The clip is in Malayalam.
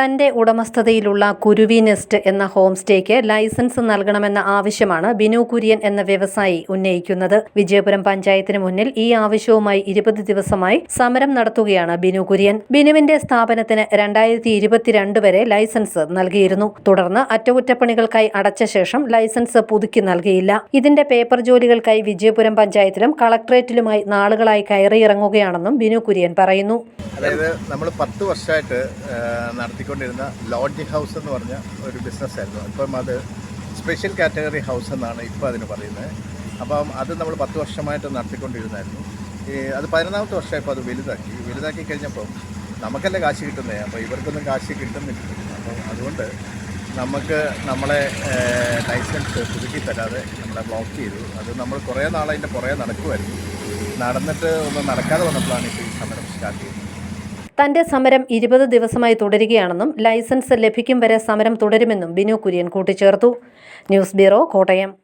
തന്റെ ഉടമസ്ഥതയിലുള്ള കുരുവി നെസ്റ്റ് എന്ന ഹോം സ്റ്റേക്ക് ലൈസൻസ് നൽകണമെന്ന ആവശ്യമാണ് ബിനു കുര്യൻ എന്ന വ്യവസായി ഉന്നയിക്കുന്നത്. വിജയപുരം പഞ്ചായത്തിന് മുന്നിൽ ഈ ആവശ്യവുമായി ഇരുപത് ദിവസമായി സമരം നടത്തുകയാണ് ബിനു കുര്യൻ. ബിനുവിന്റെ സ്ഥാപനത്തിന് രണ്ടായിരത്തി ഇരുപത്തിരണ്ട് വരെ ലൈസൻസ് നൽകിയിരുന്നു. തുടർന്ന് അറ്റകുറ്റപ്പണികൾക്കായി അടച്ച ശേഷം ലൈസൻസ് പുതുക്കി നൽകിയില്ല. ഇതിന്റെ പേപ്പർ ജോലികൾക്കായി വിജയപുരം പഞ്ചായത്തിലും കളക്ടറേറ്റിലുമായി നാളുകളായി കയറിയിറങ്ങുകയാണെന്നും ബിനു കുര്യൻ പറയുന്നു. അതായത് നമ്മൾ പത്ത് വർഷമായിട്ട് ആ, നടത്തിക്കൊണ്ടിരുന്ന ലോഡ്ജ് ഹൗസ് എന്ന് പറഞ്ഞ ഒരു ബിസിനസ്സായിരുന്നു ഇപ്പം അത് സ്പെഷ്യൽ കാറ്റഗറി ഹൗസ് എന്നാണ് ഇപ്പോൾ അതിന് പറയുന്നത്. അപ്പം അത് നമ്മൾ പത്ത് വർഷമായിട്ട് നടത്തിക്കൊണ്ടിരുന്നായിരുന്നു. അത് പതിനൊന്നാമത്തെ വർഷമായപ്പോൾ അത് വലുതാക്കി. വലുതാക്കി കഴിഞ്ഞപ്പോൾ നമുക്കല്ലേ കാശ് കിട്ടുന്നേ? അപ്പോൾ ഇവർക്കൊന്നും കാശ് കിട്ടുന്നില്ല. അപ്പം അതുകൊണ്ട് നമുക്ക് നമ്മളെ ലൈസൻസ് പുതുക്കി തരാതെ നമ്മളെ ബ്ലോക്ക് ചെയ്തു. അത് നമ്മൾ കുറേ നാളതിന്റെ പുറകെ നടക്കുമായിരുന്നു നടന്നിട്ട് ഒന്നും നടക്കാതെ വന്നപ്പോഴാണ് ഇപ്പോൾ ഈ സമരം സ്റ്റാർട്ട് ചെയ്യുന്നത്. തന്റെ സമരം ഇരുപത് ദിവസമായി തുടരുകയാണെന്നും ലൈസൻസ് ലഭിക്കും വരെ സമരം തുടരുമെന്നും ബിനു കുര്യൻ കൂട്ടിച്ചേർത്തു. News bureau Kottayam.